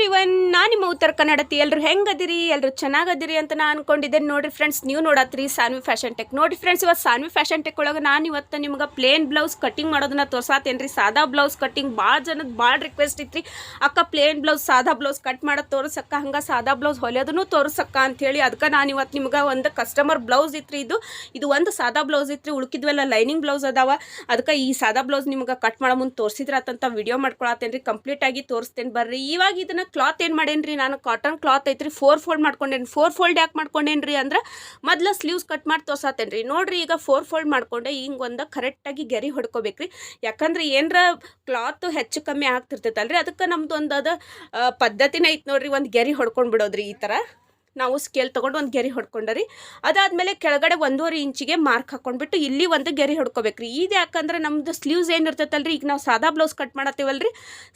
Every one ನಾನು ನಿಮ್ಮ ಉತ್ತರ ಕನ್ನಡತಿ. ಎಲ್ಲರೂ ಹೆಂಗದಿರಿ? ಎಲ್ಲರೂ ಚೆನ್ನಾಗದಿರಿ ಅಂತ ನಾನು ಅನ್ಕೊಂಡಿದ್ದೆ ನೋಡಿರಿ ಫ್ರೆಂಡ್ಸ್ ನೀವು ನೋಡತ್ರಿ ಸಾನ್ವಿ ಫ್ಯಾಷನ್ ಟೆಕ್ ನೋಡಿ ಫ್ರೆಂಡ್ಸ್ ಇವತ್ತು ಸಾನ್ವಿ ಫ್ಯಾಷನ್ ಟೆಕ್ ಒಳಗೆ ನಾನು ಇವತ್ತು ನಿಮ್ಗೆ ಪ್ಲೇನ್ ಬ್ಲೌಸ್ ಕಟಿಂಗ್ ಮಾಡೋದನ್ನ ತೋರ್ಸಾತೇನ್ರಿ. ಸಾದಾ ಬ್ಲೌಸ್ ಕಟಿಂಗ್ ಭಾಳ ಜನದ ಭಾಳ ರಿಕ್ವೆಸ್ಟ್ ಇತ್ತು ಅಕ್ಕ ಪ್ಲೇನ್ ಬ್ಲೌಸ್ ಸಾದಾ ಬ್ಲೌಸ್ ಕಟ್ ಮಾಡೋದು ತೋರ್ಸಕ್ಕ, ಹಂಗೆ ಸಾದಾ ಬ್ಲೌಸ್ ಹೊಲಿಯೋದನ್ನು ತೋರ್ಸಕ್ಕ ಅಂಥೇಳಿ ಅದಕ್ಕೆ ನಾನು ಇವತ್ತು ನಿಮ್ಗೆ ಒಂದು ಕಸ್ಟಮರ್ ಬ್ಲೌಸ್ ಇತ್ತು ಇದು. ಇದು ಒಂದು ಸಾದಾ ಬ್ಲೌಸ್ ಇತ್ತು ಉಳ್ಕಿದ್ವೆಲ್ಲ ಲೈನಿಂಗ್ ಬ್ಲೌಸ್ ಅದಾವ. ಅದಕ್ಕೆ ಈ ಸಾದಾ ಬ್ಲೌಸ್ ನಿಮ್ಗೆ ಕಟ್ ಮಾಡೋ ಮುಂದೆ ತೋರಿಸಿದ್ರಾತಂತ ವಿಡಿಯೋ ಮಾಡ್ಕೊಳತ್ತೇನೆ ರೀ ಕಂಪ್ಲೀಟ್ ಆಗಿ ತೋರಿಸ್ತೇನೆ ಬರ್ರಿ. ಇವಾಗ ಇದನ್ನ ಕ್ಲಾತ್ ಏನು ಮಾಡೇನ್ರಿ? ನಾನು ಕಾಟನ್ ಕ್ಲಾತ್ ಐತ್ರಿ ಫೋರ್ ಫೋಲ್ಡ್ ಮಾಡ್ಕೊಂಡೇನಿ ಫೋರ್ ಫೋಲ್ಡ್ ಯಾಕೆ ಮಾಡ್ಕೊಂಡೇನ್ರಿ ಅಂದ್ರೆ ಮೊದ್ಲು ಸ್ಲೀವ್ಸ್ ಕಟ್ ಮಾಡಿ ತೋರ್ಸಾತೇನೆ ರೀ ನೋಡ್ರಿ ಈಗ ಫೋರ್ ಫೋಲ್ಡ್ ಮಾಡ್ಕೊಂಡೆ ಹಿಂಗೆ ಒಂದು ಕರೆಕ್ಟಾಗಿ ಗೆರಿ ಹೊಡ್ಕೋಬೇಕ್ರಿ. ಯಾಕಂದ್ರೆ ಏನರ ಕ್ಲಾತ್ ಹೆಚ್ಚು ಕಮ್ಮಿ ಆಗ್ತಿರ್ತೈತಲ್ರಿ? ಅದಕ್ಕೆ ನಮ್ದು ಒಂದು ಅದು ಪದ್ಧತಿನೇ ಐತೆ ನೋಡ್ರಿ, ಒಂದು ಗೆರಿ ಹೊಡ್ಕೊಂಡು ಬಿಡೋದ್ರಿ ಈ ಥರ ನಾವು ಸ್ಕೇಲ್ ತೊಗೊಂಡು ಒಂದು ಗೆರಿ ಹೊಡ್ಕೊಂಡ್ರಿ. ಅದಾದಮೇಲೆ ಕೆಳಗಡೆ ಒಂದೂವರೆ ಇಂಚಿಗೆ ಮಾರ್ಕ್ ಹಾಕೊಂಡ್ಬಿಟ್ಟು ಇಲ್ಲಿ ಒಂದು ಗೆರಿ ಹೊಡ್ಕೋಬೇಕ್ರಿ. ಇದು ಯಾಕಂದ್ರೆ ನಮ್ದು ಸ್ಲೀವ್ಸ್ ಏನು ಇರ್ತೈತಲ್ರಿ? ಈಗ ನಾವು ಸಾದಾ ಬ್ಲೌಸ್ ಕಟ್ ಮಾಡತ್ತೀವಲ್ರಿ?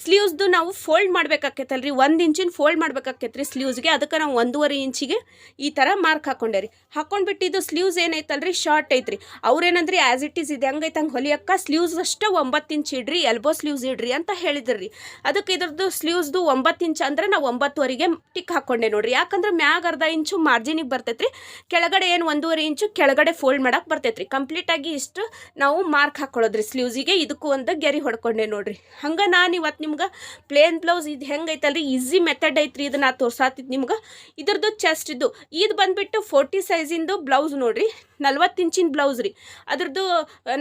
ಸ್ಲೀವ್ಸ್ದು ನಾವು ಫೋಲ್ಡ್ ಮಾಡ್ಬೇಕಾಕೈತಲ್ರಿ. ಒಂದು ಇಂಚಿನ ಫೋಲ್ಡ್ ಮಾಡ್ಬೇಕಾಕೈತ್ರಿ ಸ್ಲೀವ್ಸ್ಗೆ ಅದಕ್ಕೆ ನಾವು ಒಂದೂವರೆ ಇಂಚಿಗೆ ಈ ಥರ ಮಾರ್ಕ್ ಹಾಕೊಂಡೇರಿ. ಹಾಕೊಂಡ್ಬಿಟ್ಟು ಇದು ಸ್ಲೀವ್ಸ್ ಏನೈತಲ್ರಿ ಶಾರ್ಟ್ ಐತ್ರಿ. ಅವ್ರೇನಂದ್ರಿ? ಆ್ಯಸ್ ಇಟ್ ಈಸ್ ಇದೆ ಹಂಗೈತೆ ಹಂಗೆ ಹೊಲಿಯಕ್ಕ ಸ್ಲೀವ್ಸ್ ಅಷ್ಟೇ ಒಂಬತ್ತು ಇಂಚ್ ಇಡ್ರಿ ಎಲ್ಬೋ ಸ್ಲೀವ್ಸ್ ಇಡ್ರಿ ಅಂತ ಹೇಳಿದ್ರಿ. ಅದಕ್ಕೆ ಇದ್ರದ್ದು ಸ್ಲೀವ್ಸ್ದು ಒಂಬತ್ತು ಇಂಚ್ ಅಂದ್ರೆ ನಾವು ಒಂಬತ್ತುವರೆಗೆ ಟಿಕ್ ಹಾಕೊಂಡೆ ನೋಡ್ರಿ. ಯಾಕಂದ್ರೆ ಮ್ಯಾಗ ಅರ್ಧ ಇಂಚು ಮಾರ್ಜಿನಿಗೆ ಬರ್ತೈತ್ರಿ. ಕೆಳಗಡೆ ಏನು ಒಂದೂವರೆ ಇಂಚು ಕೆಳಗಡೆ ಫೋಲ್ಡ್ ಮಾಡಕ್ಕೆ ಬರ್ತೈತ್ರಿ. ಕಂಪ್ಲೀಟಾಗಿ ಇಷ್ಟು ನಾವು ಮಾರ್ಕ್ ಹಾಕ್ಕೊಳ್ಳೋದ್ರಿ ಸ್ಲೀವ್ಸಿಗೆ ಇದಕ್ಕೂ ಒಂದು ಗೆರಿ ಹೊಡ್ಕೊಂಡೆ ನೋಡ್ರಿ. ಹಂಗೆ ನಾನು ಇವತ್ತು ನಿಮ್ಗೆ ಪ್ಲೇನ್ ಬ್ಲೌಸ್ ಇದು ಹೆಂಗೈತಲ್ರಿ ಈಸಿ ಮೆಥಡ್ ಐತ್ರಿ ಇದು ನಾ ತೋರ್ಸಾತಿದ್ದು ನಿಮ್ಗೆ. ಇದ್ರದ್ದು ಚೆಸ್ಟ್ ಇದು. ಇದು ಬಂದ್ಬಿಟ್ಟು ಫೋರ್ಟಿ ಸೈಜಿಂದು ಬ್ಲೌಸ್ ನೋಡ್ರಿ. ನಲ್ವತ್ತು ಇಂಚಿನ ಬ್ಲೌಸ್ ರೀ. ಅದ್ರದ್ದು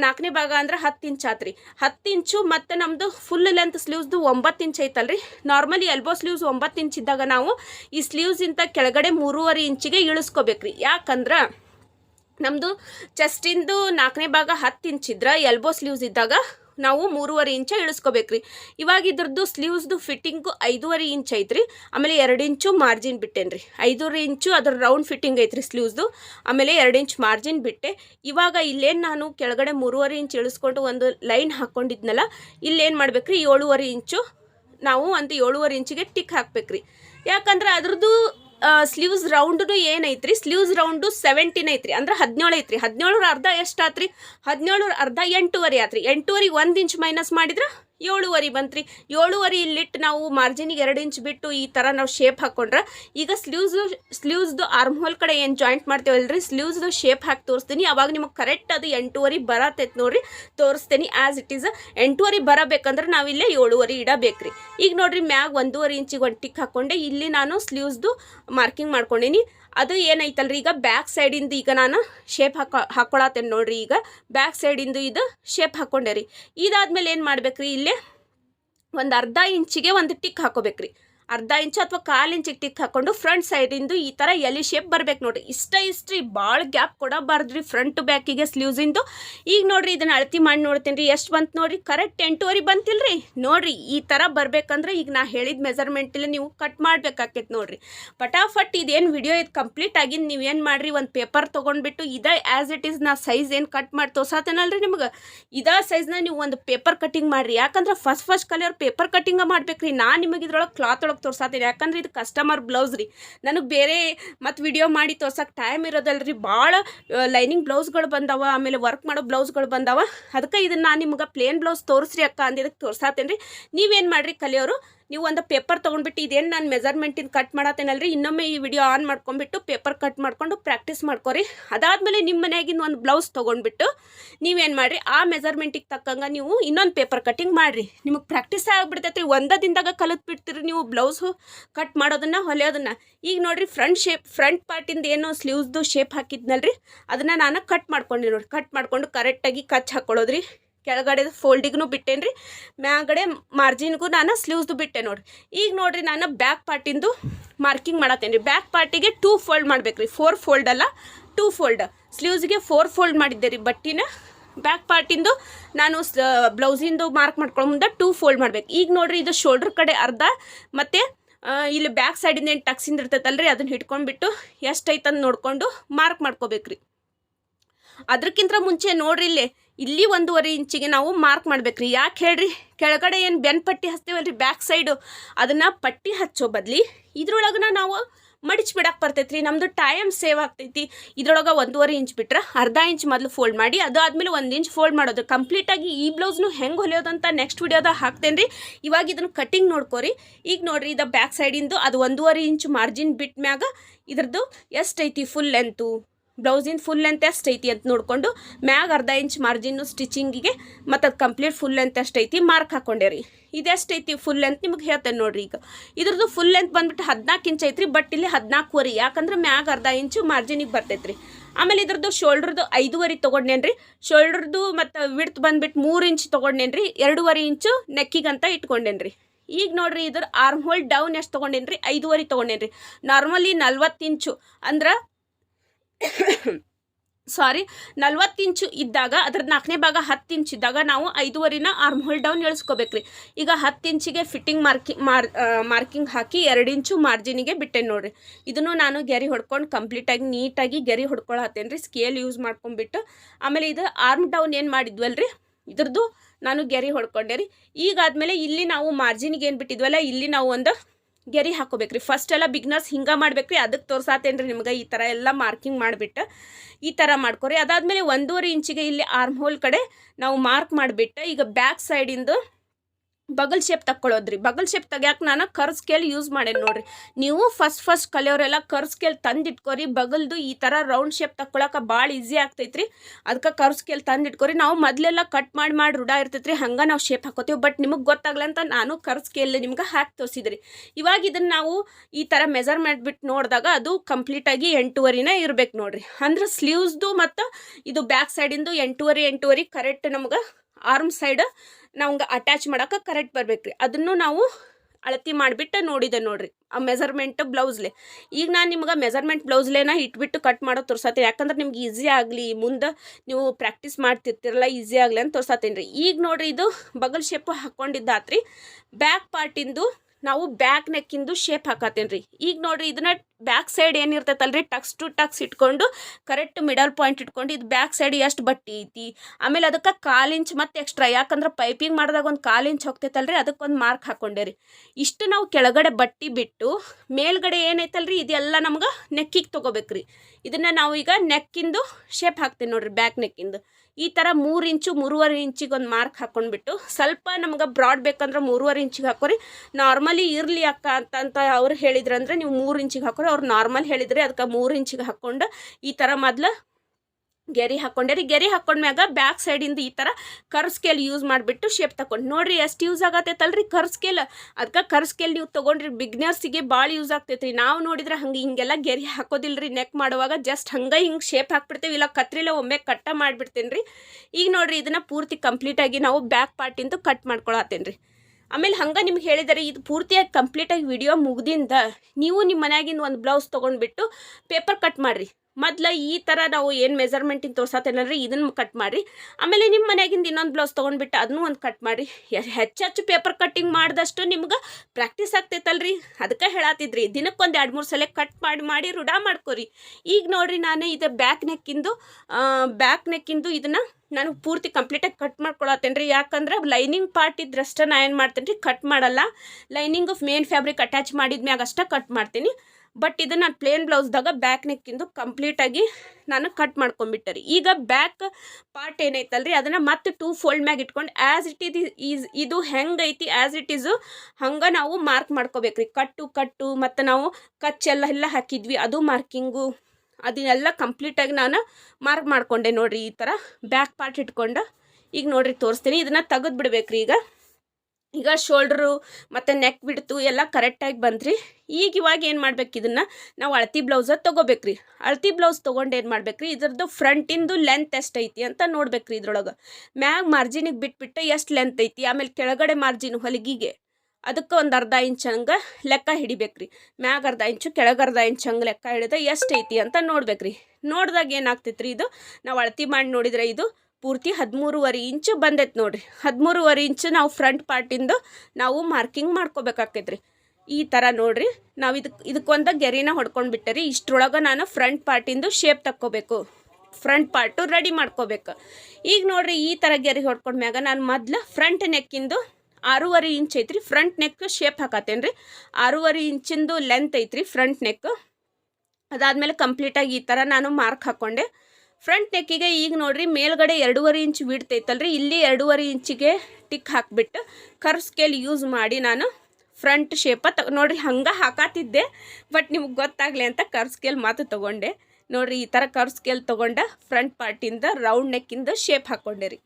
ನಾಲ್ಕನೇ ಭಾಗ ಅಂದ್ರೆ ಹತ್ತು ಇಂಚ್ ಆತ್ರಿ. ಹತ್ತು ಇಂಚು ಮತ್ತು ನಮ್ಮದು ಫುಲ್ ಲೆಂತ್ ಸ್ಲೀವ್ಸ್ದು ಒಂಬತ್ತು ಇಂಚ್ ಐತಲ್ರಿ. ನಾರ್ಮಲಿ ಎಲ್ಬೋ ಸ್ಲೀವ್ಸ್ ಒಂಬತ್ತು ಇಂಚ್ ಇದ್ದಾಗ ನಾವು ಈ ಸ್ಲೀವ್ಸಿಂತ ಕೆಳಗಡೆ ಮೂರುವರೆ ಇಂಚಿಗೆ ಇಳಿಸ್ಕೋಬೇಕ್ರಿ. ಯಾಕಂದ್ರೆ ನಮ್ಮದು ಚೆಸ್ಟಿಂದು ನಾಲ್ಕನೇ ಭಾಗ ಹತ್ತು ಇಂಚ್ ಇದ್ರೆ ಎಲ್ಬೋ ಸ್ಲೀವ್ಸ್ ಇದ್ದಾಗ ನಾವು ಮೂರುವರೆ ಇಂಚ ಇಳಿಸ್ಕೋಬೇಕ್ರಿ. ಇವಾಗ ಇದ್ರದ್ದು ಸ್ಲೀವ್ಸ್ದು ಫಿಟ್ಟಿಂಗು ಐದೂವರೆ ಇಂಚ್ ಐತ್ರಿ. ಆಮೇಲೆ ಎರಡು ಇಂಚು ಮಾರ್ಜಿನ್ ಬಿಟ್ಟೇನ್ರಿ. ಐದೂವರೆ ಇಂಚು ಅದ್ರ ರೌಂಡ್ ಫಿಟ್ಟಿಂಗ್ ಐತ್ರಿ ಸ್ಲೀವ್ಸ್ದು ಆಮೇಲೆ ಎರಡು ಇಂಚ್ ಮಾರ್ಜಿನ್ ಬಿಟ್ಟೆ. ಇವಾಗ ಇಲ್ಲೇನು ನಾನು ಕೆಳಗಡೆ ಮೂರುವರೆ ಇಂಚ್ ಇಳಿಸ್ಕೊಂಡು ಒಂದು ಲೈನ್ ಹಾಕ್ಕೊಂಡಿದ್ನಲ್ಲ ಇಲ್ಲೇನು ಮಾಡ್ಬೇಕ್ರಿ? ಏಳುವರೆ ಇಂಚು ನಾವು ಒಂದು ಏಳುವರೆ ಇಂಚಿಗೆ ಟಿಕ್ ಹಾಕ್ಬೇಕ್ರಿ. ಯಾಕಂದ್ರೆ ಅದ್ರದ್ದು ಸ್ಲೀವ್ಸ್ ರೌಂಡು ಏನೈತ್ರಿ? ಸ್ಲೀವ್ಸ್ ರೌಂಡು ಸೆವೆಂಟೀನ್ ಐತ್ರಿ. ಅಂದ್ರೆ ಹದಿನೇಳು ಐತ್ರಿ. ಹದಿನೇಳರ ಅರ್ಧ ಎಷ್ಟು ಆತ್ರಿ ಹದಿನೇಳರ ಅರ್ಧ ಎಂಟೂವರೆ ಆತ್ರಿ. ಎಂಟೂವರೆಗೆ ಒಂದು ಇಂಚ್ ಮೈನಸ್ ಮಾಡಿದ್ರೆ ಏಳುವರೆ ಬಂತ್ರಿ. ಏಳುವರೆ ಇಲ್ಲಿಟ್ಟು ನಾವು ಮಾರ್ಜಿನಿಗೆ ಎರಡು ಇಂಚ್ ಬಿಟ್ಟು ಈ ಥರ ನಾವು ಶೇಪ್ ಹಾಕ್ಕೊಂಡ್ರೆ ಈಗ ಸ್ಲೀವ್ಸು ಸ್ಲೀವ್ಸ್ದು ಆರ್ಮ್ ಹೋಲ್ ಕಡೆ ಏನು ಜಾಯಿಂಟ್ ಮಾಡ್ತೇವಲ್ರಿ ಸ್ಲೀವ್ಸ್ದು ಶೇಪ್ ಹಾಕಿ ತೋರಿಸ್ತೀನಿ. ಅವಾಗ ನಿಮಗೆ ಕರೆಕ್ಟ್ ಅದು ಎಂಟೂವರೆ ಬರತೈತೆ ನೋಡ್ರಿ. ತೋರಿಸ್ತೀನಿ ಆ್ಯಸ್ ಇಟ್ ಈಸ್ ಎಂಟೂವರೆ ಬರಬೇಕಂದ್ರೆ ನಾವಿಲ್ಲೇ ಏಳುವರೆ ಇಡಬೇಕ್ರಿ. ಈಗ ನೋಡ್ರಿ ಮ್ಯಾಗ ಒಂದೂವರೆ ಇಂಚಿಗೆ ಒಂದು ಟಿಕ್ ಹಾಕ್ಕೊಂಡೆ ಇಲ್ಲಿ ನಾನು ಸ್ಲೀವ್ಸ್ದು ಮಾರ್ಕಿಂಗ್ ಮಾಡ್ಕೊಂಡೀನಿ. ಅದು ಏನೈತಲ್ರಿ, ಈಗ ಬ್ಯಾಕ್ ಸೈಡಿಂದ ಈಗ ನಾನು ಶೇಪ್ ಹಾಕೊ ಹಾಕ್ಕೊಳತ್ತೇನೆ ನೋಡ್ರಿ, ಈಗ ಬ್ಯಾಕ್ ಸೈಡಿಂದು ಇದು ಶೇಪ್ ಹಾಕ್ಕೊಂಡೆ ರೀ. ಇದಾದ್ಮೇಲೆ ಏನು ಮಾಡ್ಬೇಕ್ರಿ, ಇಲ್ಲೇ ಒಂದು ಅರ್ಧ ಇಂಚಿಗೆ ಒಂದು ಟಿಕ್ ಹಾಕೋಬೇಕ್ರಿ. ಅರ್ಧ ಇಂಚು ಅಥವಾ ಕಾಲು ಇಂಚಿಗೆ ಟಿಕ್ ಹಾಕೊಂಡು ಫ್ರಂಟ್ ಸೈಡಿಂದು ಈ ಥರ ಎಲಿ ಶೇಪ್ ಬರ್ಬೇಕು ನೋಡಿರಿ. ಇಷ್ಟ ಇಷ್ಟ್ರಿ ಭಾಳ ಗ್ಯಾಪ್ ಕೊಡಬಾರ್ದ್ರಿ ಫ್ರಂಟ್ ಬ್ಯಾಕಿಗೆ ಸ್ಲೀವ್ಸಿಂದು ಈಗ ನೋಡ್ರಿ ಇದನ್ನು ಅಳತಿ ಮಾಡಿ ನೋಡ್ತೀನಿ ರೀ ಎಷ್ಟು ಬಂತು ನೋಡಿರಿ? ಕರೆಕ್ಟ್ ಎಂಟೂವರೆ ಬಂತಿಲ್ರಿ. ನೋಡಿರಿ ಈ ಥರ ಬರ್ಬೇಕಂದ್ರೆ ಈಗ ನಾ ಹೇಳಿದ ಮೆಜರ್ಮೆಂಟಲ್ಲಿ ನೀವು ಕಟ್ ಮಾಡಬೇಕಾಕೈತೆ ನೋಡಿರಿ. ಪಟಾಫಟ್ ಇದೇನು ವಿಡಿಯೋ ಇದು ಕಂಪ್ಲೀಟ್ ಆಗಿದ್ದು ನೀವೇನು ಮಾಡಿರಿ? ಒಂದು ಪೇಪರ್ ತೊಗೊಂಡ್ಬಿಟ್ಟು ಇದೇ ಆ್ಯಸ್ ಇಟ್ ಈಸ್ ನಾ ಸೈಜ್ ಏನು ಕಟ್ ಮಾಡಿ ತೋರ್ಸಾತೇನಲ್ರಿ ನಿಮ್ಗೆ? ಇದೇ ಸೈಜ್ನ ನೀವು ಒಂದು ಪೇಪರ್ ಕಟಿಂಗ್ ಮಾಡಿರಿ. ಯಾಕಂದ್ರೆ ಫಸ್ಟ್ ಫಸ್ಟ್ ಕಲಿಯೋರು ಪೇಪರ್ ಕಟಿಂಗ ಮಾಡ್ಬೇಕ್ರಿ. ನಾನು ನಿಮಗೆ ಇದ್ರೊಳಗೆ ಕ್ಲಾತ್ ಒಳಗೆ ತೋರ್ಸಾತೀನಿ ಯಾಕಂದ್ರೆ ಇದು ಕಸ್ಟಮರ್ ಬ್ಲೌಸ್ ರೀ. ನನಗೆ ಬೇರೆ ಮತ್ತು ವಿಡಿಯೋ ಮಾಡಿ ತೋರ್ಸಕ್ಕೆ ಟೈಮ್ ಇರೋದಲ್ಲ ರೀ ಭಾಳ ಲೈನಿಂಗ್ ಬ್ಲೌಸ್ಗಳು ಬಂದಾವ, ಆಮೇಲೆ ವರ್ಕ್ ಮಾಡೋ ಬ್ಲೌಸ್ಗಳು ಬಂದಾವ. ಅದಕ್ಕೆ ಇದನ್ನು ನಾನು ನಿಮ್ಗೆ ಪ್ಲೇನ್ ಬ್ಲೌಸ್ ತೋರಿಸ್ರಿ ಅಕ್ಕ ಅಂದಿದ್ದಕ್ಕೆ ತೋರ್ಸಾತೇನೆ ರೀ ನೀವೇನು ಮಾಡಿರಿ ಕಲಿಯೋರು? ನೀವು ಒಂದು ಪೇಪರ್ ತೊಗೊಂಡ್ಬಿಟ್ಟು ಇದೇನು ನಾನು ಮೆಜರ್ಮೆಂಟಿಂದ ಕಟ್ ಮಾಡತ್ತೇನಲ್ರಿ? ಇನ್ನೊಮ್ಮೆ ಈ ವಿಡಿಯೋ ಆನ್ ಮಾಡ್ಕೊಂಡ್ಬಿಟ್ಟು ಪೇಪರ್ ಕಟ್ ಮಾಡ್ಕೊಂಡು ಪ್ರಾಕ್ಟೀಸ್ ಮಾಡ್ಕೊರಿ. ಅದಾದಮೇಲೆ ನಿಮ್ಮ ಮನೆಯಾಗಿನ ಒಂದು ಬ್ಲೌಸ್ ತೊಗೊಂಡ್ಬಿಟ್ಟು ನೀವೇನು ಮಾಡಿರಿ? ಆ ಮೆಜರ್ಮೆಂಟಿಗೆ ತಕ್ಕಂಗೆ ನೀವು ಇನ್ನೊಂದು ಪೇಪರ್ ಕಟ್ಟಿಂಗ್ ಮಾಡಿರಿ. ನಿಮಗೆ ಪ್ರಾಕ್ಟೀಸ್ ಆಗಿಬಿಡ್ತೈತ್ರಿ. ಒಂದೇ ದಿನದಾಗ ಕಲಿತು ಬಿಡ್ತೀರಿ ನೀವು ಬ್ಲೌಸು ಕಟ್ ಮಾಡೋದನ್ನು, ಹೊಲಿಯೋದನ್ನು. ಈಗ ನೋಡಿರಿ ಫ್ರಂಟ್ ಶೇಪ್, ಫ್ರಂಟ್ ಪಾರ್ಟಿಂದ ಏನು ಸ್ಲೀವ್ಸ್ದು ಶೇಪ್ ಹಾಕಿದ್ನಲ್ರಿ? ಅದನ್ನು ನಾನು ಕಟ್ ಮಾಡ್ಕೊಂಡೆ ನೋಡಿ ಕಟ್ ಮಾಡ್ಕೊಂಡು ಕರೆಕ್ಟಾಗಿ ಕಚ್ ಹಾಕ್ಕೊಳ್ಳೋದ್ರಿ ಕೆಳಗಡೆ ಫೋಲ್ಡಿಗೂ ಬಿಟ್ಟೇನ್ರಿ, ಮ್ಯಾಗಡೆ ಮಾರ್ಜಿನ್ಗೂ ನಾನು ಸ್ಲೀವ್ಸ್ದು ಬಿಟ್ಟೆ ನೋಡಿರಿ. ಈಗ ನೋಡಿರಿ ನಾನು ಬ್ಯಾಕ್ ಪಾರ್ಟಿಂದು ಮಾರ್ಕಿಂಗ್ ಮಾಡತ್ತೇನೆ ರೀ ಬ್ಯಾಕ್ ಪಾರ್ಟಿಗೆ ಟೂ ಫೋಲ್ಡ್ ಮಾಡ್ಬೇಕ್ರಿ. ಫೋರ್ ಫೋಲ್ಡ್ ಅಲ್ಲ ಟೂ ಫೋಲ್ಡ್ ಸ್ಲೀವ್ಸ್ಗೆ ಫೋರ್ ಫೋಲ್ಡ್ ಮಾಡಿದ್ದೆ ರೀ ಬಟ್ಟಿನ ಬ್ಯಾಕ್ ಪಾರ್ಟಿಂದು ನಾನು ಬ್ಲೌಸಿಂದು ಮಾರ್ಕ್ ಮಾಡ್ಕೊಳ್ಳೋ ಮುಂದೆ ಟೂ ಫೋಲ್ಡ್ ಮಾಡ್ಬೇಕು. ಈಗ ನೋಡಿರಿ ಇದು ಶೋಲ್ಡ್ರ್ ಕಡೆ ಅರ್ಧ, ಮತ್ತು ಇಲ್ಲಿ ಬ್ಯಾಕ್ ಸೈಡಿಂದ ಏನು ಟಕ್ಸಿಂದ ಇರ್ತೈತಲ್ರಿ, ಅದನ್ನು ಹಿಡ್ಕೊಂಡ್ಬಿಟ್ಟು ಎಷ್ಟೈತಂದು ನೋಡಿಕೊಂಡು ಮಾರ್ಕ್ ಮಾಡ್ಕೋಬೇಕ್ರಿ. ಅದಕ್ಕಿಂತ ಮುಂಚೆ ನೋಡ್ರಿ ಇಲ್ಲಿ ಇಲ್ಲಿ ಒಂದೂವರೆ ಇಂಚಿಗೆ ನಾವು ಮಾರ್ಕ್ ಮಾಡಬೇಕ್ರಿ. ಯಾಕೆ ಹೇಳ್ರಿ? ಕೆಳಗಡೆ ಏನು ಬೆನ್ ಪಟ್ಟಿ ಹಚ್ತೇವಲ್ರಿ? ಬ್ಯಾಕ್ ಸೈಡು ಅದನ್ನು ಪಟ್ಟಿ ಹಚ್ಚೋ ಬದಲಿ ಇದ್ರೊಳಗನ ನಾವು ಮಡಿಚಿ ಬಿಡಕ್ಕೆ ಬರ್ತೈತ್ರಿ. ನಮ್ಮದು ಟೈಮ್ ಸೇವ್ ಆಗ್ತೈತಿ. ಇದ್ರೊಳಗೆ ಒಂದೂವರೆ ಇಂಚ್ ಬಿಟ್ರೆ ಅರ್ಧ ಇಂಚ್ ಮೊದಲು ಫೋಲ್ಡ್ ಮಾಡಿ ಅದಾದ್ಮೇಲೆ ಒಂದು ಇಂಚ್ ಫೋಲ್ಡ್ ಮಾಡೋದು. ಕಂಪ್ಲೀಟಾಗಿ ಈ ಬ್ಲೌಸ್ನು ಹೆಂಗೆ ಹೊಲಿಯೋದಂತ ನೆಕ್ಸ್ಟ್ ವಿಡಿಯೋದಾಗ ಹಾಕ್ತೇನೆ ರೀ ಇವಾಗ ಇದನ್ನು ಕಟ್ಟಿಂಗ್ ನೋಡ್ಕೋರಿ. ಈಗ ನೋಡ್ರಿ, ಇದು ಬ್ಯಾಕ್ ಸೈಡಿಂದು ಅದು ಒಂದೂವರೆ ಇಂಚ್ ಮಾರ್ಜಿನ್ ಬಿಟ್ಟ ಮ್ಯಾಗ ಇದ್ರದ್ದು ಎಷ್ಟೈತಿ ಫುಲ್ ಲೆಂತು ಬ್ಲೌಸಿನ ಫುಲ್ ಲೆಂತ್ ಐತಿ ಅಂತ ನೋಡಿಕೊಂಡು ಮ್ಯಾಗ ಅರ್ಧ ಇಂಚ್ ಮಾರ್ಜಿನ್ನು ಸ್ಟಿಚಿಂಗಿಗೆ ಮತ್ತು ಅದು ಕಂಪ್ಲೀಟ್ ಫುಲ್ ಲೆಂತ್ ಐತಿ ಮಾರ್ಕ್ ಹಾಕೊಂಡೆ ರೀ. ಇದೆಷ್ಟೈತಿ ಫುಲ್ ಲೆಂತ್ ನಿಮಗೆ ಹೇಳ್ತೇನೆ ನೋಡ್ರಿ ಈಗ. ಇದ್ರದ್ದು ಫುಲ್ ಲೆಂತ್ ಬಂದ್ಬಿಟ್ಟು ಹದಿನಾಲ್ಕು ಇಂಚ್ ಐತ್ರಿ ಬಟ್ ಇಲ್ಲಿ ಹದಿನಾಲ್ಕುವರೆ ಯಾಕಂದ್ರೆ ಮ್ಯಾಗ ಅರ್ಧ ಇಂಚು ಮಾರ್ಜಿನಿಗೆ ಬರ್ತೈತ್ರಿ. ಆಮೇಲೆ ಇದ್ರದ್ದು ಶೋಲ್ಡ್ರದ್ದು ಐದೂವರೆ ತೊಗೊಂಡೇನ್ರಿ ಶೋಲ್ಡ್ರದ್ದು ಮತ್ತು ವಿಡ್ತ್ ಬಂದ್ಬಿಟ್ಟು ಮೂರು ಇಂಚ್ ತೊಗೊಂಡೇನ್ರಿ, ಎರಡೂವರೆ ಇಂಚು ನೆಕ್ಕಿಗಂತ ಇಟ್ಕೊಂಡೇನ್ರಿ. ಈಗ ನೋಡ್ರಿ ಇದ್ರ ಆರ್ಮ್ ಹೋಲ್ ಡೌನ್ ಎಷ್ಟು ತೊಗೊಂಡೇನ್ರಿ, ಐದೂವರೆ ತೊಗೊಂಡೇನ್ರಿ. ನಾರ್ಮಲಿ ನಲ್ವತ್ತು ಇಂಚು ಅಂದ್ರೆ ಸಾರಿ, ನಲ್ವತ್ತು ಇಂಚು ಇದ್ದಾಗ ಅದ್ರ ನಾಲ್ಕನೇ ಭಾಗ ಹತ್ತು ಇಂಚ್ ಇದ್ದಾಗ ನಾವು ಐದುವರೆನ ಆರ್ಮ್ ಹೋಲ್ ಡೌನ್ ಎಳಿಸ್ಕೋಬೇಕ್ರಿ. ಈಗ ಹತ್ತು ಇಂಚಿಗೆ ಫಿಟ್ಟಿಂಗ್ ಮಾರ್ಕಿ ಮಾರ್ ಮಾರ್ಕಿಂಗ್ ಹಾಕಿ ಎರಡು ಇಂಚು ಮಾರ್ಜಿನಿಗೆ ಬಿಟ್ಟೆ ನೋಡ್ರಿ. ಇದನ್ನು ನಾನು ಗೆರಿ ಹೊಡ್ಕೊಂಡು ಕಂಪ್ಲೀಟಾಗಿ ನೀಟಾಗಿ ಗೆರಿ ಹೊಡ್ಕೊಳತ್ತೇನೆ ರೀ ಸ್ಕೇಲ್ ಯೂಸ್ ಮಾಡ್ಕೊಂಬಿಟ್ಟು ಆಮೇಲೆ ಇದು ಆರ್ಮ್ ಡೌನ್ ಏನು ಮಾಡಿದ್ವಲ್ಲ ರೀ ಇದ್ರದ್ದು ನಾನು ಗೆರಿ ಹೊಡ್ಕೊಂಡೆ ರೀ. ಈಗಾದ್ಮೇಲೆ ಇಲ್ಲಿ ನಾವು ಮಾರ್ಜಿನಿಗೆ ಏನು ಬಿಟ್ಟಿದ್ವಲ್ಲ, ಇಲ್ಲಿ ನಾವು ಒಂದು ಗೆರಿ ಹಾಕೋಬೇಕ್ರಿ. ಫಸ್ಟ್ ಎಲ್ಲ ಬಿಗ್ನರ್ಸ್ ಹಿಂಗೆ ಮಾಡ್ಬೇಕ್ರಿ ಅದಕ್ಕೆ ತೋರ್ಸಾತೇನ್ರಿ ನಿಮ್ಗೆ. ಈ ಥರ ಎಲ್ಲ ಮಾರ್ಕಿಂಗ್ ಮಾಡಿಬಿಟ್ಟು ಈ ಥರ ಮಾಡ್ಕೊರಿ. ಅದಾದಮೇಲೆ ಒಂದೂವರೆ ಇಂಚಿಗೆ ಇಲ್ಲಿ ಆರ್ಮ್ ಹೋಲ್ ಕಡೆ ನಾವು ಮಾರ್ಕ್ ಮಾಡಿಬಿಟ್ಟು. ಈಗ ಬ್ಯಾಕ್ ಸೈಡಿಂದು ಬಗಲ್ ಶೇಪ್ ತಕ್ಕೊಳ್ಳೋದ್ರಿ ಬಗಲ್ ಶೇಪ್ ತೆಗ್ಯಾಕೆ ನಾನು ಕರ್ ಸ್ಕೇಲ್ ಯೂಸ್ ಮಾಡೇನಿ ನೋಡ್ರಿ. ನೀವು ಫಸ್ಟ್ ಫಸ್ಟ್ ಕಲಿಯೋರೆಲ್ಲ ಕರ್ ಸ್ಕೇಲ್ ತಂದಿಟ್ಕೊರಿ. ಬಗಲ್ದು ಈ ಥರ ರೌಂಡ್ ಶೇಪ್ ತಕ್ಕೊಳಕ್ಕೆ ಭಾಳ ಈಸಿ ಆಗ್ತೈತ್ರಿ. ಅದಕ್ಕೆ ಕರ್ ಸ್ಕೇಲ್ ತಂದಿಟ್ಕೊರಿ. ನಾವು ಮೊದಲೆಲ್ಲ ಕಟ್ ಮಾಡಿ ಮಾಡಿ ರುಡ ಇರ್ತೈತ್ರಿ. ಹಂಗೆ ನಾವು ಶೇಪ್ ಹಾಕೋತೀವಿ. ಬಟ್ ನಿಮಗೆ ಗೊತ್ತಾಗಲ್ಲ ಅಂತ ನಾನು ಕರ್ ಸ್ಕೇಲ್ ನಿಮ್ಗೆ ಹಾಕಿ ತೋರಿಸಿದ್ರಿ. ಇವಾಗ ಇದನ್ನು ನಾವು ಈ ಥರ ಮೆಜರ್ ಮಾಡಿಬಿಟ್ಟು ನೋಡಿದಾಗ ಅದು ಕಂಪ್ಲೀಟಾಗಿ ಎಂಟೂವರಿನೇ ಇರ್ಬೇಕು ನೋಡ್ರಿ. ಅಂದ್ರೆ ಸ್ಲೀವ್ಸ್ದು ಮತ್ತು ಇದು ಬ್ಯಾಕ್ ಸೈಡಿಂದು ಎಂಟೂವರೆ ಎಂಟೂವರೆ ಕರೆಕ್ಟ್ ನಮ್ಗೆ ಆರ್ಮ್ ಸೈಡ್ ನಮ್ಗೆ ಅಟ್ಯಾಚ್ ಮಾಡೋಕೆ ಕರೆಕ್ಟ್ ಬರ್ಬೇಕು ರೀ ಅದನ್ನು ನಾವು ಅಳತಿ ಮಾಡಿಬಿಟ್ಟು ನೋಡಿದೆ ನೋಡ್ರಿ. ಆ ಮೆಜರ್ಮೆಂಟ್ ಬ್ಲೌಸ್ಲೆ ಈಗ ನಾನು ನಿಮ್ಗೆ ಮೆಜರ್ಮೆಂಟ್ ಬ್ಲೌಸ್ಲೇನ ಇಟ್ಬಿಟ್ಟು ಕಟ್ ಮಾಡೋ ತೋರ್ಸತ್ತೆ ಯಾಕಂದ್ರೆ ನಿಮ್ಗೆ ಈಸಿ ಆಗಲಿ, ಮುಂದೆ ನೀವು ಪ್ರಾಕ್ಟೀಸ್ ಮಾಡ್ತಿರ್ತಿರಲ್ಲ ಈಸಿ ಆಗಲಿ ಅಂತ ತೋರ್ಸತ್ತೇನೆ ರೀ ಈಗ ನೋಡ್ರಿ ಇದು ಬಗಲ್ ಶೇಪ್ ಹಾಕ್ಕೊಂಡಿದ್ದಾತ್ರಿ ಬ್ಯಾಕ್ ಪಾರ್ಟಿಂದು ನಾವು ಬ್ಯಾಕ್ ನೆಕ್ಕಿಂದು ಶೇಪ್ ಹಾಕತ್ತೇನೆ ರೀ ಈಗ ನೋಡ್ರಿ ಇದನ್ನ ಬ್ಯಾಕ್ ಸೈಡ್ ಏನಿರ್ತೈತಲ್ರಿ? ಟಕ್ಸ್ ಟು ಟಕ್ಸ್ ಇಟ್ಕೊಂಡು ಕರೆಕ್ಟ್ ಮಿಡಲ್ ಪಾಯಿಂಟ್ ಇಟ್ಕೊಂಡು ಇದು ಬ್ಯಾಕ್ ಸೈಡ್ ಎಷ್ಟು ಬಟ್ಟಿ ಐತಿ? ಆಮೇಲೆ ಅದಕ್ಕೆ ಕಾಲು ಇಂಚ್ ಮತ್ತೆ ಎಕ್ಸ್ಟ್ರಾ ಯಾಕಂದ್ರೆ ಪೈಪಿಂಗ್ ಮಾಡಿದಾಗ ಒಂದು ಕಾಲು ಇಂಚ್ ಹೋಗ್ತೈತಲ್ರಿ? ಅದಕ್ಕೊಂದು ಮಾರ್ಕ್ ಹಾಕೊಂಡೆ ರೀ ಇಷ್ಟು ನಾವು ಕೆಳಗಡೆ ಬಟ್ಟಿ ಬಿಟ್ಟು ಮೇಲ್ಗಡೆ ಏನೈತಲ್ರಿ? ಇದೆಲ್ಲ ನಮ್ಗೆ ನೆಕ್ಕಿಗೆ ತೊಗೋಬೇಕ್ರಿ. ಇದನ್ನು ನಾವು ಈಗ ನೆಕ್ಕಿಂದು ಶೇಪ್ ಹಾಕ್ತೀನಿ ನೋಡ್ರಿ ಬ್ಯಾಕ್ ನೆಕ್ಕಿಂದು ಈ ಥರ ಮೂರು ಇಂಚು, ಮೂರುವರೆ ಇಂಚಿಗೆ ಒಂದು ಮಾರ್ಕ್ ಹಾಕ್ಕೊಂಡ್ಬಿಟ್ಟು ಸ್ವಲ್ಪ ನಮ್ಗೆ ಬ್ರಾಡ್ ಬೇಕಂದ್ರೆ ಮೂರುವರೆ ಇಂಚಿಗೆ ಹಾಕೋರಿ. ನಾರ್ಮಲಿ ಇರಲಿ ಅಕ್ಕ ಅಂತ ಅಂತಂತ ಅವ್ರು ಹೇಳಿದ್ರಂದ್ರೆ ನೀವು ಮೂರು ಇಂಚಿಗೆ ಹಾಕೋರಿ. ಅವ್ರು ನಾರ್ಮಲ್ ಹೇಳಿದರೆ ಅದಕ್ಕೆ ಮೂರು ಇಂಚಿಗೆ ಹಾಕ್ಕೊಂಡು ಈ ಥರ ಮೊದ್ಲು ಗೆರಿ ಹಾಕ್ಕೊಂಡೆ. ರೀ, ಗೆರಿ ಹಾಕ್ಕೊಂಡ್ಮ್ಯಾಗ ಬ್ಯಾಕ್ ಸೈಡಿಂದ ಈ ಥರ ಕರ್ ಸ್ಕೇಲ್ ಯೂಸ್ ಮಾಡಿಬಿಟ್ಟು ಶೇಪ್ ತಗೊಂಡು ನೋಡ್ರಿ ಎಷ್ಟು ಯೂಸ್ ಆಗತ್ತೈತಲ್ರಿ ಕರ್ ಸ್ಕೇಲ್ ಅದಕ್ಕೆ ಕರ್ ಸ್ಕೇಲ್ ನೀವು ತೊಗೊಂಡ್ರಿ ಬಿಗ್ನರ್ಸಿಗೆ ಭಾಳ ಯೂಸ್ ಆಗ್ತೈತ್ರಿ. ನಾವು ನೋಡಿದ್ರೆ ಹಂಗೆ ಹಿಂಗೆಲ್ಲ ಗೆರಿ ಹಾಕೋದಿಲ್ಲ ರೀ ನೆಕ್ ಮಾಡುವಾಗ. ಜಸ್ಟ್ ಹಂಗೆ ಹಿಂಗೆ ಶೇಪ್ ಹಾಕ್ಬಿಡ್ತೇವೆ. ಇಲ್ಲ ಕತ್ರಿಲೆ ಒಮ್ಮೆ ಕಟ್ಟ ಮಾಡಿಬಿಡ್ತೀನಿ ರೀ. ಈಗ ನೋಡ್ರಿ, ಇದನ್ನು ಪೂರ್ತಿ ಕಂಪ್ಲೀಟಾಗಿ ನಾವು ಬ್ಯಾಕ್ ಪಾರ್ಟಿಂದು ಕಟ್ ಮಾಡ್ಕೊಳತ್ತೇನೆ ರೀ. ಆಮೇಲೆ ಹಂಗೆ ನಿಮ್ಗೆ ಹೇಳಿದರೆ, ಇದು ಪೂರ್ತಿಯಾಗಿ ಕಂಪ್ಲೀಟಾಗಿ ವಿಡಿಯೋ ಮುಗ್ದಿಂದ ನೀವು ನಿಮ್ಮ ಮನ್ಯಾಗಿಂದ ಒಂದು ಬ್ಲೌಸ್ ತೊಗೊಂಡ್ಬಿಟ್ಟು ಪೇಪರ್ ಕಟ್ ಮಾಡಿರಿ. ಮೊದ್ಲು ಈ ಥರ ನಾವು ಏನು ಮೆಜರ್ಮೆಂಟಿಂದ ತೋರ್ಸತ್ತೇನಲ್ರಿ ಇದನ್ನು ಕಟ್ ಮಾಡಿರಿ. ಆಮೇಲೆ ನಿಮ್ಮ ಮನೆಯಾಗಿಂದ ಇನ್ನೊಂದು ಬ್ಲೌಸ್ ತೊಗೊಂಡ್ಬಿಟ್ಟು ಅದನ್ನೂ ಒಂದು ಕಟ್ ಮಾಡಿ ಹೆಚ್ಚು ಪೇಪರ್ ಕಟ್ಟಿಂಗ್ ಮಾಡಿದಷ್ಟು ನಿಮ್ಗೆ ಪ್ರಾಕ್ಟೀಸ್ ಆಗ್ತೈತಲ್ರಿ. ಅದಕ್ಕೆ ಹೇಳತ್ತಿದ್ರಿ ದಿನಕ್ಕೊಂದು ಎರಡು ಮೂರು ಸಲ ಕಟ್ ಮಾಡಿ ಮಾಡಿ ರುಡಾ ಮಾಡ್ಕೊರಿ. ಈಗ ನೋಡ್ರಿ ನಾನು ಇದು ಬ್ಯಾಕ್ ನೆಕ್ಕಿಂದು ಬ್ಯಾಕ್ ನೆಕ್ಕಿಂದು ಇದನ್ನು ನಾನು ಪೂರ್ತಿ ಕಂಪ್ಲೀಟಾಗಿ ಕಟ್ ಮಾಡ್ಕೊಳತ್ತೇನೆ ರೀ ಯಾಕಂದ್ರೆ ಲೈನಿಂಗ್ ಪಾರ್ಟ್ ಇದ್ರಷ್ಟೇ ನಾ ಏನು ಮಾಡ್ತೇನೆ ರೀ ಕಟ್ ಮಾಡಲ್ಲ ಲೈನಿಂಗ್ ಮೇನ್ ಫ್ಯಾಬ್ರಿಕ್ ಅಟ್ಯಾಚ್ ಮಾಡಿದ್ಮ್ಯಾಗ ಅಷ್ಟೇ ಕಟ್ ಮಾಡ್ತೀನಿ. ಬಟ್ ಇದು ನಾನು ಪ್ಲೇನ್ ಬ್ಲೌಸ್ದಾಗ ಬ್ಯಾಕ್ ನೆಕ್ಕಿಂದು ಕಂಪ್ಲೀಟಾಗಿ ನಾನು ಕಟ್ ಮಾಡ್ಕೊಂಬಿಟ್ಟೆ ರೀ ಈಗ ಬ್ಯಾಕ್ ಪಾರ್ಟ್ ಏನೈತಲ್ರಿ? ಅದನ್ನು ಮತ್ತೆ ಟೂ ಫೋಲ್ಡ್ ಮ್ಯಾಗ ಇಟ್ಕೊಂಡು ಆ್ಯಸ್ ಇಟ್ ಇದು ಈಸ್ ಇದು ಹೆಂಗೈತಿ? ಆ್ಯಸ್ ಇಟ್ ಈಸು ಹಂಗೆ ನಾವು ಮಾರ್ಕ್ ಮಾಡ್ಕೋಬೇಕ್ರಿ. ಕಟ್ಟು ಕಟ್ಟು, ಮತ್ತು ನಾವು ಕಚ್ಚೆಲ್ಲ ಎಲ್ಲ ಹಾಕಿದ್ವಿ. ಅದು ಮಾರ್ಕಿಂಗು ಅದನ್ನೆಲ್ಲ ಕಂಪ್ಲೀಟಾಗಿ ನಾನು ಮಾರ್ಕ್ ಮಾಡಿಕೊಂಡೆ ನೋಡಿರಿ ಈ ಥರ ಬ್ಯಾಕ್ ಪಾರ್ಟ್ ಇಟ್ಕೊಂಡು. ಈಗ ನೋಡಿರಿ ತೋರಿಸ್ತೀನಿ. ಇದನ್ನು ತೆಗೆದು ಬಿಡ್ಬೇಕ್ರಿ ಈಗ. ಈಗ ಶೋಲ್ಡ್ರು ಮತ್ತು ನೆಕ್ ಬಿಡ್ತು ಎಲ್ಲ ಕರೆಕ್ಟಾಗಿ ಬಂದ್ರಿ. ಈಗ ಇವಾಗ ಏನು ಮಾಡ್ಬೇಕು ಇದನ್ನು? ನಾವು ಅಳತಿ ಬ್ಲೌಸ ತೊಗೋಬೇಕ್ರಿ. ಅಳತಿ ಬ್ಲೌಸ್ ತೊಗೊಂಡು ಏನು ಮಾಡ್ಬೇಕ್ರಿ? ಇದ್ರದ್ದು ಫ್ರಂಟಿಂದು ಲೆಂತ್ ಎಷ್ಟು ಐತಿ ಅಂತ ನೋಡ್ಬೇಕ್ರಿ ಇದ್ರೊಳಗೆ. ಮ್ಯಾಗ ಮಾರ್ಜಿನಿಗೆ ಬಿಟ್ಬಿಟ್ಟು ಎಷ್ಟು ಲೆಂತ್ ಐತಿ? ಆಮೇಲೆ ಕೆಳಗಡೆ ಮಾರ್ಜಿನ್ ಹೊಲಿಗೆಗೆ. ಅದಕ್ಕೆ ಒಂದು ಅರ್ಧ ಇಂಚ್ ಹಂಗೆ ಲೆಕ್ಕ ಹಿಡಿಬೇಕ್ರಿ. ಮ್ಯಾಗ ಅರ್ಧ ಇಂಚು ಕೆಳಗೆ ಅರ್ಧ ಇಂಚ್ ಹಂಗೆ ಲೆಕ್ಕ ಹಿಡಿದ ಎಷ್ಟು ಐತಿ ಅಂತ ನೋಡ್ಬೇಕ್ರಿ. ನೋಡಿದಾಗ ಏನಾಗ್ತೈತ್ರಿ ಇದು? ನಾವು ಅಳತಿ ಮಾಡಿ ನೋಡಿದ್ರೆ ಇದು ಪೂರ್ತಿ ಹದಿಮೂರುವರೆ ಇಂಚು ಬಂದೈತೆ ನೋಡಿರಿ. ಹದಿಮೂರುವರೆ ಇಂಚು ನಾವು ಫ್ರಂಟ್ ಪಾರ್ಟಿಂದು ನಾವು ಮಾರ್ಕಿಂಗ್ ಮಾಡ್ಕೋಬೇಕಾಕೈತ್ರಿ ಈ ಥರ ನೋಡಿರಿ. ನಾವು ಇದಕ್ಕೆ ಇದಕ್ಕೊಂದು ಗೆರಿನ ಹೊಡ್ಕೊಂಡು ರೀ ಇಷ್ಟರೊಳಗೆ ನಾನು ಫ್ರಂಟ್ ಪಾರ್ಟಿಂದು ಶೇಪ್ ತಕ್ಕೋಬೇಕು. ಫ್ರಂಟ್ ಪಾರ್ಟು ರೆಡಿ ಮಾಡ್ಕೋಬೇಕು. ಈಗ ನೋಡಿರಿ ಈ ಥರ ಗೆರೆ ಹೊಡ್ಕೊಂಡ್ಮ್ಯಾಗ ನಾನು ಮೊದಲು ಫ್ರಂಟ್ ನೆಕ್ಕಿಂದು ಆರೂವರೆ ಇಂಚ್ ಐತ್ರಿ. ಫ್ರಂಟ್ ನೆಕ್ ಶೇಪ್ ಹಾಕತ್ತೇನೆ ರೀ ಆರೂವರೆ ಇಂಚಿಂದು ಲೆಂತ್ ಐತ್ರಿ ಫ್ರಂಟ್ ನೆಕ್ ಅದಾದಮೇಲೆ ಕಂಪ್ಲೀಟಾಗಿ ಈ ಥರ ನಾನು ಮಾರ್ಕ್ ಹಾಕ್ಕೊಂಡೆ ಫ್ರಂಟ್ ನೆಕ್ಕಿಗೆ ಈಗ ನೋಡ್ರಿ ಮೇಲ್ಗಡೆ ಎರಡೂವರೆ ಇಂಚ್ ಬಿಡ್ತೈತಲ್ರಿ ಇಲ್ಲಿ ಎರಡೂವರೆ ಇಂಚಿಗೆ ಟಿಕ್ ಹಾಕ್ಬಿಟ್ಟು ಕರ್ವ್ ಸ್ಕೇಲ್ ಯೂಸ್ ಮಾಡಿ ನಾನು ಫ್ರಂಟ್ ಶೇಪ ತ ನೋಡ್ರಿ ಹಂಗೆ ಹಾಕಾತಿದ್ದೆ ಬಟ್ ನಿಮ್ಗೆ ಗೊತ್ತಾಗಲಿ ಅಂತ ಕರ್ವ್ ಸ್ಕೇಲ್ ಮಾತು ತೊಗೊಂಡೆ. ನೋಡ್ರಿ ಈ ಥರ ಕರ್ವ್ ಸ್ಕೇಲ್ ತೊಗೊಂಡ ಫ್ರಂಟ್ ಪಾರ್ಟಿಂದ ರೌಂಡ್ ನೆಕ್ಕಿಂದ ಶೇಪ್ ಹಾಕ್ಕೊಂಡೆ ರೀ.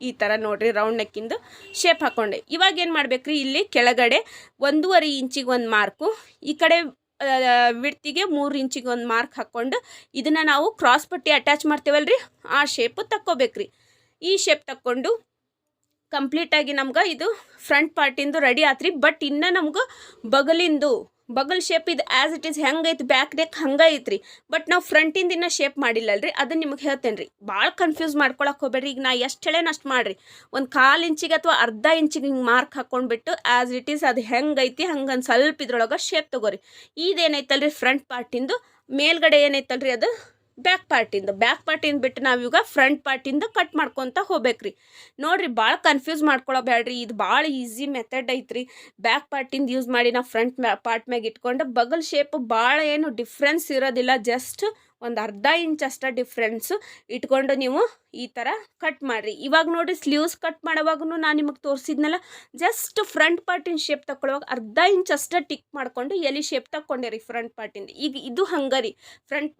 ಈ ಥರ ನೋಡ್ರಿ ರೌಂಡ್ ನೆಕ್ಕಿಂದು ಶೇಪ್ ಹಾಕ್ಕೊಂಡೆ ಇವಾಗ ಏನು ಮಾಡ್ಬೇಕ್ರಿ? ಇಲ್ಲಿ ಕೆಳಗಡೆ ಒಂದೂವರೆ ಇಂಚಿಗೆ ಒಂದು ಮಾರ್ಕು ಈ ಕಡೆ ವಿಡ್ತಿಗೆ ಮೂರು ಇಂಚಿಗೆ ಒಂದು ಮಾರ್ಕ್ ಹಾಕ್ಕೊಂಡು ಇದನ್ನು ನಾವು ಕ್ರಾಸ್ ಪಟ್ಟಿ ಅಟ್ಯಾಚ್ ಮಾಡ್ತೇವಲ್ರಿ? ಆ ಶೇಪು ತಕ್ಕೋಬೇಕ್ರಿ. ಈ ಶೇಪ್ ತಕ್ಕೊಂಡು ಕಂಪ್ಲೀಟಾಗಿ ನಮ್ಗೆ ಇದು ಫ್ರಂಟ್ ಪಾರ್ಟಿಂದು ರೆಡಿ ಆತ್ರಿ. ಬಟ್ ಇನ್ನು ನಮ್ಗೆ ಬಗಲಿಂದು ಬಗಲ್ ಶೇಪ್ ಇದು ಆ್ಯಸ್ ಇಟ್ ಈಸ್ ಹೆಂಗೈತಿ ಬ್ಯಾಕ್ ನೆಕ್ ಹಂಗೆ ಐತ್ರಿ ಬಟ್ ನಾವು ಫ್ರಂಟಿಂದ ಇನ್ನೂ ಶೇಪ್ ಮಾಡಿಲ್ಲಲ್ರಿ ಅದನ್ನು ನಿಮಗೆ ಹೇಳ್ತೇನೆ ರೀ ಭಾಳ ಕನ್ಫ್ಯೂಸ್ ಮಾಡ್ಕೊಳಕ್ಕೆ ಹೋಗ್ಬೇಡ್ರಿ, ಈಗ ನಾ ಎಷ್ಟು ಹೇಳೇನು ಅಷ್ಟು ಮಾಡಿರಿ. ಒಂದು ಕಾಲು ಇಂಚಿಗೆ ಅಥವಾ ಅರ್ಧ ಇಂಚಿಗೆ ಹಿಂಗೆ ಮಾರ್ಕ್ ಹಾಕ್ಕೊಂಡ್ಬಿಟ್ಟು ಆ್ಯಸ್ ಇಟ್ ಈಸ್ ಅದು ಹೆಂಗೈತಿ ಹಂಗೆ ಒಂದು ಸ್ವಲ್ಪ ಇದ್ರೊಳಗೆ ಶೇಪ್ ತೊಗೋರಿ. ಇದೇನೈತಲ್ರಿ ಫ್ರಂಟ್ ಪಾರ್ಟಿಂದು ಮೇಲ್ಗಡೆ ಏನೈತಲ್ರಿ ಅದು? ಬ್ಯಾಕ್ ಪಾರ್ಟಿಂದ ಬ್ಯಾಕ್ ಪಾರ್ಟಿಂದ ಬಿಟ್ಟು ನಾವೀಗ ಫ್ರಂಟ್ ಪಾರ್ಟಿಂದ ಕಟ್ ಮಾಡ್ಕೊತ ಹೋಗ್ಬೇಕ್ರಿ. ನೋಡ್ರಿ ಭಾಳ ಕನ್ಫ್ಯೂಸ್ ಮಾಡ್ಕೊಳಬೇಡ್ರಿ ಇದು ಭಾಳ ಈಸಿ ಮೆಥಡ್ ಐತ್ರಿ. ಬ್ಯಾಕ್ ಪಾರ್ಟಿಂದ ಯೂಸ್ ಮಾಡಿ ನಾವು ಫ್ರಂಟ್ ಪಾರ್ಟ್ ಮ್ಯಾಗ ಇಟ್ಕೊಂಡು ಬಗಲ್ ಶೇಪ್ ಭಾಳ ಏನು ಡಿಫ್ರೆನ್ಸ್ ಇರೋದಿಲ್ಲ. ಜಸ್ಟ್ ಒಂದು ಅರ್ಧ ಇಂಚ್ ಅಷ್ಟ ಡಿಫ್ರೆನ್ಸು ಇಟ್ಕೊಂಡು ನೀವು ಈ ಥರ ಕಟ್ ಮಾಡಿರಿ. ಇವಾಗ ನೋಡ್ರಿ ಸ್ಲೀವ್ಸ್ ಕಟ್ ಮಾಡೋವಾಗೂ ನಾನು ನಿಮಗೆ ತೋರಿಸಿದ್ನಲ್ಲ ಜಸ್ಟ್ ಫ್ರಂಟ್ ಪಾರ್ಟಿನ ಶೇಪ್ ತಗೊಳ್ಳುವಾಗ ಅರ್ಧ ಇಂಚ್ ಅಷ್ಟೇ ಟಿಕ್ ಮಾಡಿಕೊಂಡು ಎಲ್ಲಿ ಶೇಪ್ ತಗೊಂಡಿರಿ ಫ್ರಂಟ್ ಪಾರ್ಟಿಂದ ಈಗ ಇದು ಹಂಗರಿ. ಫ್ರಂಟ್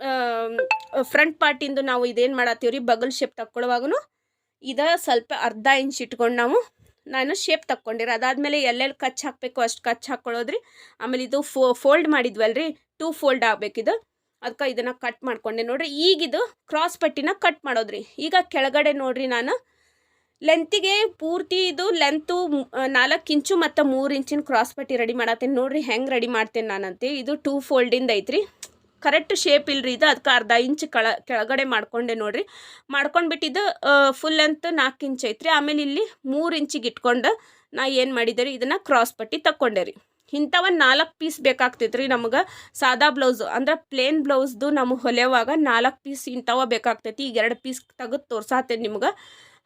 ಫ್ರಂಟ್ ಪಾರ್ಟಿಂದು ನಾವು ಇದೇನು ಮಾಡತ್ತೀವಿ ಬಗಲ್ ಶೇಪ್ ತಗೊಳ್ಳುವಾಗೂ ಇದ ಸ್ವಲ್ಪ ಅರ್ಧ ಇಂಚ್ ಇಟ್ಕೊಂಡು ನಾವು ನಾನು ಶೇಪ್ ತಕ್ಕೊಂಡಿರಿ. ಅದಾದಮೇಲೆ ಎಲ್ಲೆಲ್ಲಿ ಕಚ್ ಹಾಕಬೇಕು ಅಷ್ಟು ಕಚ್ ಹಾಕ್ಕೊಳ್ಳೋದ್ರಿ ಆಮೇಲೆ ಇದು ಫೋಲ್ಡ್ ಮಾಡಿದ್ವಲ್ರಿ. ಟೂ ಫೋಲ್ಡ್ ಆಗಬೇಕಿದು. ಅದಕ್ಕೆ ಇದನ್ನು ಕಟ್ ಮಾಡ್ಕೊಂಡೆ. ನೋಡ್ರಿ, ಈಗಿದು ಕ್ರಾಸ್ ಪಟ್ಟಿನ ಕಟ್ ಮಾಡೋದ್ರಿ. ಈಗ ಕೆಳಗಡೆ ನೋಡ್ರಿ ನಾನು. ಲೆಂತಿಗೆ ಪೂರ್ತಿ ಇದು ಲೆಂತು ನಾಲ್ಕು ಇಂಚು ಮತ್ತು ಮೂರು ಇಂಚಿನ ಕ್ರಾಸ್ ಪಟ್ಟಿ ರೆಡಿ ಮಾಡತ್ತೇನೆ. ನೋಡ್ರಿ, ಹೆಂಗೆ ರೆಡಿ ಮಾಡ್ತೇನೆ ನಾನಂತೆ. ಇದು ಟೂ ಫೋಲ್ಡಿಂದ ಐತ್ರಿ. ಕರೆಕ್ಟ್ ಶೇಪ್ ಇಲ್ರಿ ಇದು. ಅದಕ್ಕೆ ಅರ್ಧ ಇಂಚ್ ಕಳ, ಕೆಳಗಡೆ ಮಾಡ್ಕೊಂಡೆ ನೋಡ್ರಿ. ಮಾಡ್ಕೊಂಡ್ಬಿಟ್ಟಿದ್ದು ಫುಲ್ ಲೆಂತ್ ನಾಲ್ಕು ಇಂಚ್ ಐತ್ರಿ. ಆಮೇಲೆ ಇಲ್ಲಿ ಮೂರು ಇಂಚಿಗೆ ಇಟ್ಕೊಂಡು ನಾ ಏನು ಮಾಡಿದೆ ರೀ, ಇದನ್ನು ಕ್ರಾಸ್ ಪಟ್ಟಿ ತಕ್ಕೊಂಡೆ ರೀ. ಇಂಥವ ನಾಲ್ಕು ಪೀಸ್ ಬೇಕಾಗ್ತೈತೆ ರೀ ನಮಗೆ. ಸಾದಾ ಬ್ಲೌಸು ಅಂದ್ರೆ ಪ್ಲೇನ್ ಬ್ಲೌಸ್ದು ನಮಗೆ ಹೊಲೆಯುವಾಗ ನಾಲ್ಕು ಪೀಸ್ ಇಂಥವ ಬೇಕಾಗ್ತೈತಿ. ಈಗ ಎರಡು ಪೀಸ್ ತೆಗೆದು ತೋರ್ಸಾತೇನೆ ನಿಮ್ಗೆ.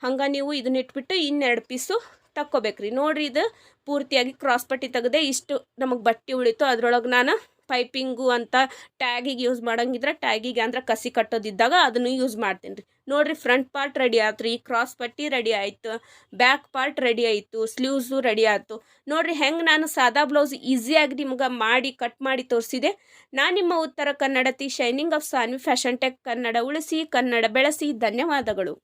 ಹಂಗೆ ನೀವು ಇದನ್ನ ಇಟ್ಬಿಟ್ಟು ಇನ್ನೆರಡು ಪೀಸು ತಕ್ಕೋಬೇಕ್ರಿ. ನೋಡಿರಿ ಇದು ಪೂರ್ತಿಯಾಗಿ ಕ್ರಾಸ್ ಪಟ್ಟಿ ತೆಗೆದೆ ಇಷ್ಟು ನಮಗೆ ಬಟ್ಟೆ ಉಳಿತು. ಅದ್ರೊಳಗೆ ನಾನು ಪೈಪಿಂಗು ಅಂತ ಟ್ಯಾಗಿಗೆ ಯೂಸ್ ಮಾಡೋಂಗಿದ್ರೆ ಟ್ಯಾಗಿಗೆ ಅಂದ್ರೆ ಕಸಿ ಕಟ್ಟೋದಿದ್ದಾಗ ಅದನ್ನು ಯೂಸ್ ಮಾಡ್ತೀನಿ ರೀ. ನೋಡಿರಿ ಫ್ರಂಟ್ ಪಾರ್ಟ್ ರೆಡಿ ಆಯ್ತು ರೀ ಕ್ರಾಸ್ ಪಟ್ಟಿ ರೆಡಿ ಆಯಿತು, ಬ್ಯಾಕ್ ಪಾರ್ಟ್ ರೆಡಿ ಆಯಿತು, ಸ್ಲೀವ್ಸು ರೆಡಿ ಆಯಿತು. ನೋಡಿರಿ ಹೆಂಗೆ ನಾನು ಸಾದಾ ಬ್ಲೌಸ್ ಈಸಿಯಾಗಿ ನಿಮ್ಗೆ ಮಾಡಿ, ಕಟ್ ಮಾಡಿ ತೋರಿಸಿದೆ. ನಾನು ನಿಮ್ಮ ಉತ್ತರ ಕನ್ನಡತಿ, shining of Saanvi fashion tech Kannada, ಉಳಿಸಿ ಕನ್ನಡ ಬೆಳೆಸಿ, ಧನ್ಯವಾದಗಳು.